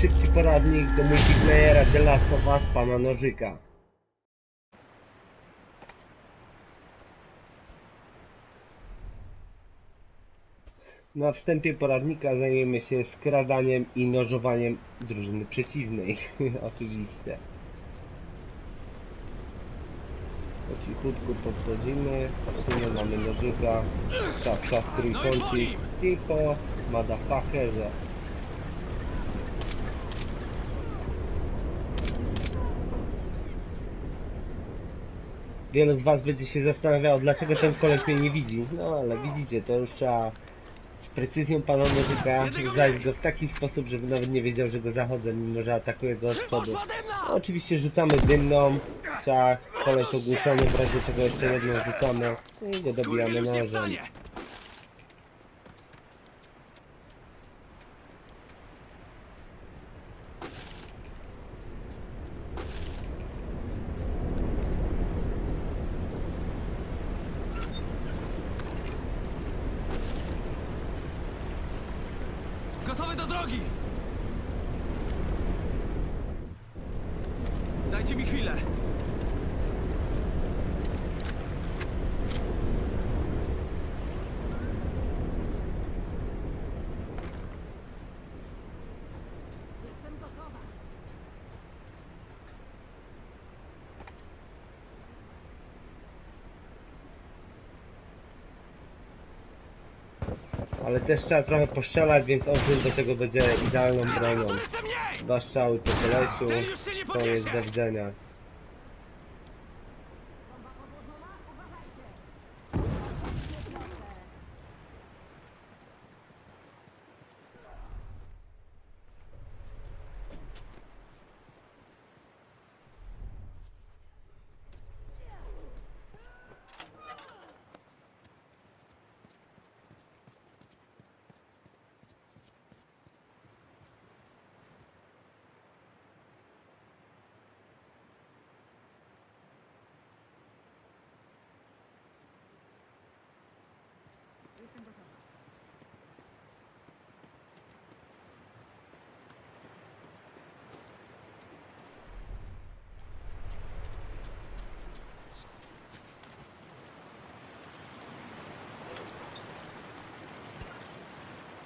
szybki poradnik do multiplayera The Last of Us pana Nożyka. Na wstępie poradnika zajmiemy się skradaniem i nożowaniem drużyny przeciwnej. Oczywiście. Po cichutku podchodzimy, patrzymy, mamy nożyka, czap, czap, trójkącik i po motherfuckerze. Wielu z was będzie się zastanawiało, dlaczego ten koleś mnie nie widzi. No ale widzicie, to już trzeba z precyzją pana nożyka zajść go w taki sposób, żeby nawet nie wiedział, że go zachodzę, mimo że atakuję go od przodu. No, oczywiście rzucamy dymną, ciach, koleś ogłuszony, w razie czego jeszcze jedną rzucamy i go dobijamy nożem. Do drogi! Dajcie mi chwilę. Ale też trzeba trochę postrzelać, więc Ozyn do tego będzie idealną bronią. To! Dwa strzały po koniec podniesie! do widzenia.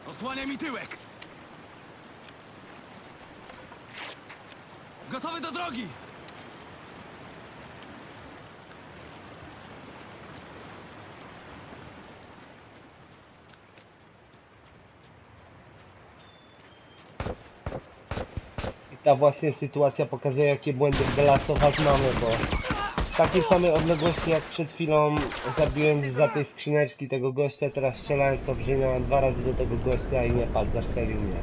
Osłania mi tyłek! Gotowy do drogi! Ta właśnie sytuacja pokazuje, jakie błędy w The mamy, bo z takiej samej odległości jak przed chwilą zabiłem za tej skrzyneczki tego gościa, teraz strzelałem co brzynia dwa razy do tego gościa i nie padł, zastrzelił mnie.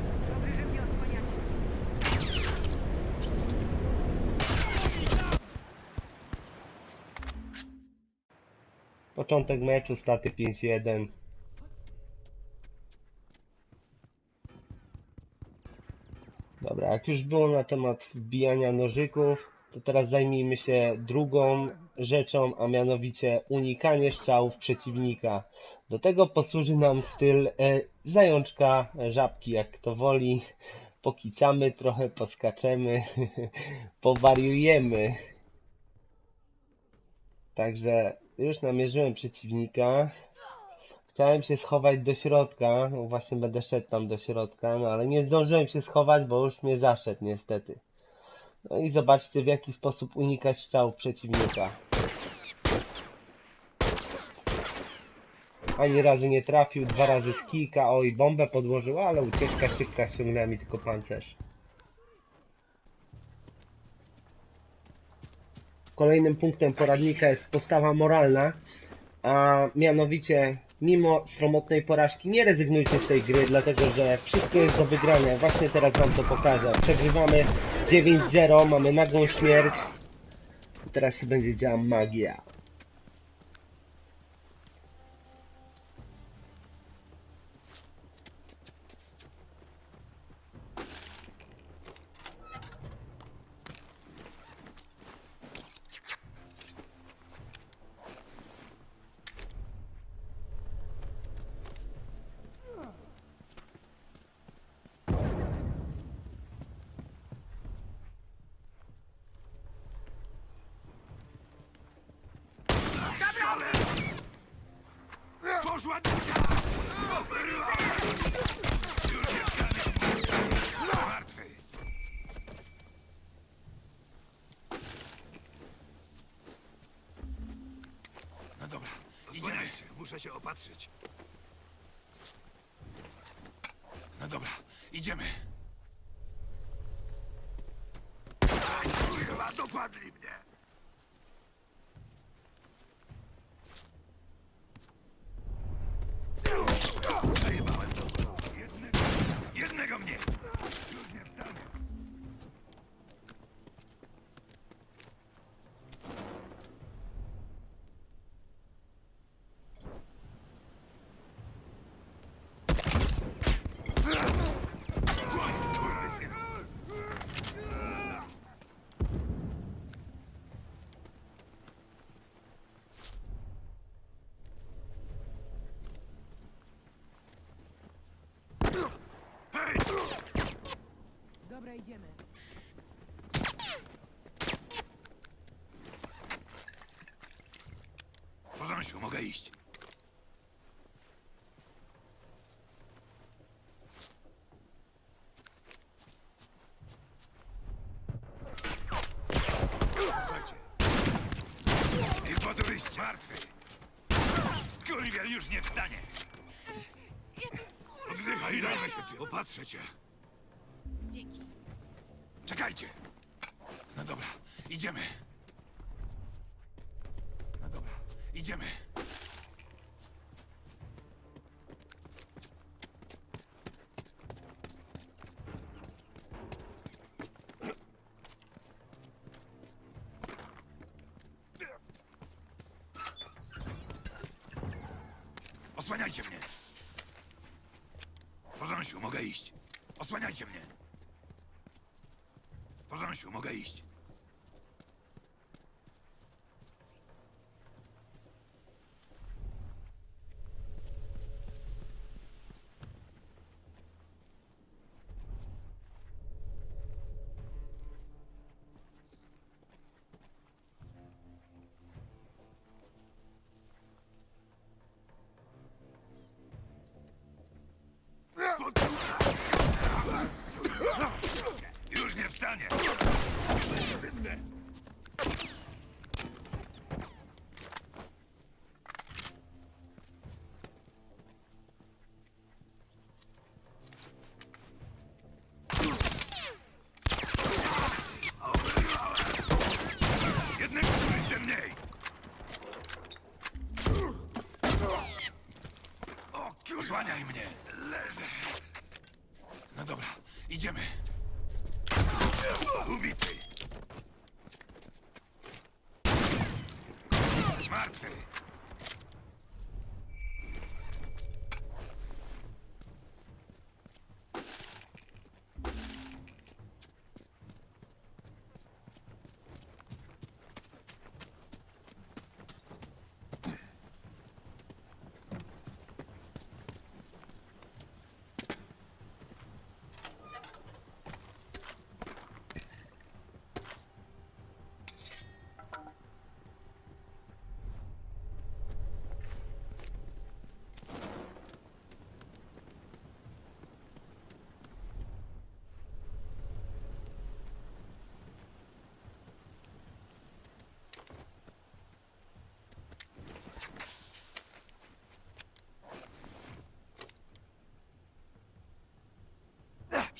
Początek meczu, staty 5-1. Dobra, jak już było na temat wbijania nożyków, to teraz zajmijmy się drugą rzeczą, a mianowicie unikanie strzałów przeciwnika. Do tego posłuży nam styl e, zajączka, żabki, jak kto woli. Pokicamy trochę, poskaczemy, powariujemy. Także już namierzyłem przeciwnika. Chciałem się schować do środka, właśnie będę szedł tam do środka, no ale nie zdążyłem się schować, bo już mnie zaszedł niestety. No i zobaczcie w jaki sposób unikać strzałów przeciwnika. Ani razu nie trafił, dwa razy z kijka, oj bombę podłożył, ale ucieczka szybka, ściągnęła mi tylko pancerz. Kolejnym punktem poradnika jest postawa moralna, a mianowicie mimo stromotnej porażki nie rezygnujcie z tej gry, dlatego że wszystko jest do wygrania. Właśnie teraz wam to pokażę. Przegrywamy 9-0, mamy nagłą śmierć. Teraz się będzie działa magia. No dobra, idziemy. Muszę się opatrzyć. No dobra, idziemy. Kurwa, dopadli mnie! Zajebałem to. Jednego, jednego mnie! Już nie wstanę. Oj, skurwysyn. Hej! Dobra, idziemy. Po zamyśle, mogę iść. Impoturyście. Martwy. Skurwiel już nie wstanie. Oddychaj, zajmę się tym. Opatrzę cię. Czekajcie. No dobra, idziemy. No dobra, idziemy. Osłaniajcie mnie. Po zamyśle, mogę iść. Osłaniajcie mnie. Po zamyśle, mogę iść. 海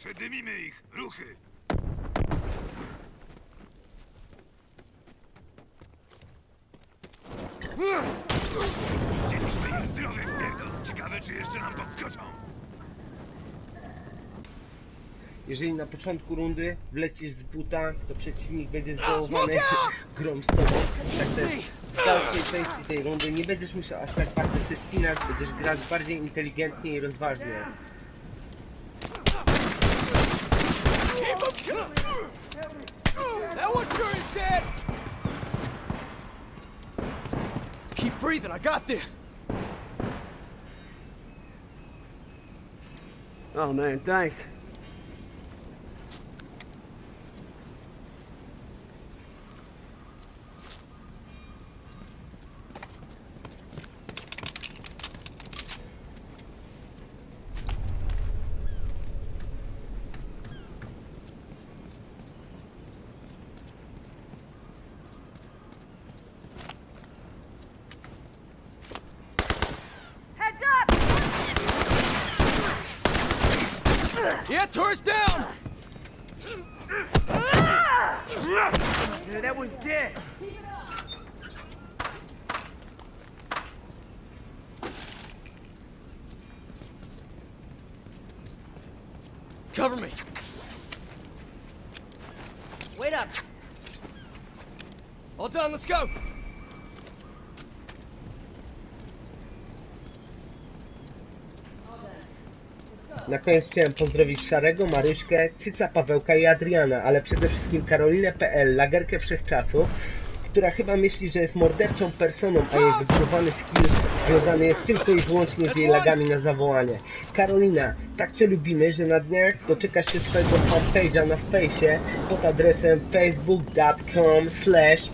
Przedymimy ich. Ruchy. Puściliśmy im zdrowie w pierdol. Ciekawe, czy jeszcze nam podskoczą. Jeżeli na początku rundy wlecisz z buta, to przeciwnik będzie zdołowany grom z tobą. Tak też w dalszej części tej rundy nie będziesz musiał aż tak bardzo się spinać, będziesz grać bardziej inteligentnie i rozważnie. That one sure is dead! Keep breathing, I got this! Oh man, thanks. That was dead. Cover me. Wait up. All done, let's go. Na koniec chciałem pozdrowić Szarego, Maryśkę, Cyca, Pawełka i Adriana, ale przede wszystkim Karolinę.pl, lagerkę wszechczasów, która chyba myśli, że jest morderczą personą, a jej wybudowany skill związany jest tylko i wyłącznie z jej lagami na zawołanie. Karolina, tak cię lubimy, że na dniach doczekasz się swojego fanpage'a na fejsie pod adresem facebook.com slash.